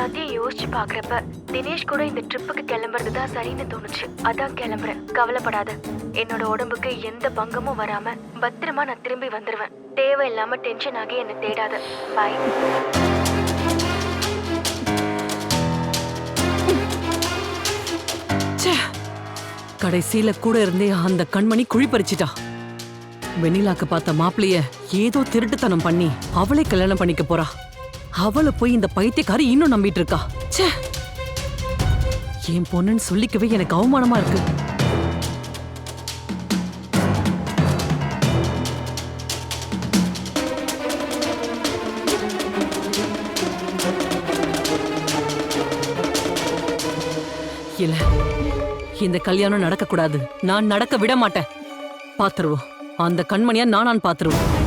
எல்லாத்தையும் யோசிச்சு பாக்குறப்ப தினேஷ் கூட இந்த ட்ரிப்புக்கு கிளம்புறது தான் சரின்னு தோணுச்சு. அதான் கிளம்புறேன். கவலைப்படாத. என்னோட உடம்புக்கு எந்த பங்கமும் வராம பத்திரமா நான் திரும்பி வந்துருவேன். தேவையில்லாம டென்ஷன் ஆகி என்ன தேடாத. பாய் கடைசியில கூட இருந்தே அந்த கண்மணி குழி பறிச்சிட்டா வெண்ணிலாக்கு பார்த்த மாப்பிளைய ஏதோ திருட்டுத்தனம் பண்ணி அவளே கல்யாணம் பண்ணிக்க போறா. அவளை போய் இந்த பைத்தியக்காரி இன்னும் நம்பிட்டு இருக்கா. ச்சே. என் பொண்ணுன்னு சொல்லிக்கவே எனக்கு அவமானமா இருக்கு. இல்ல இந்த கல்யாணம் நடக்க கூடாது நான் நடக்க விட மாட்டேன். பாத்துருவோம். அந்த கண்மணியா நானான் பாத்துருவோம்.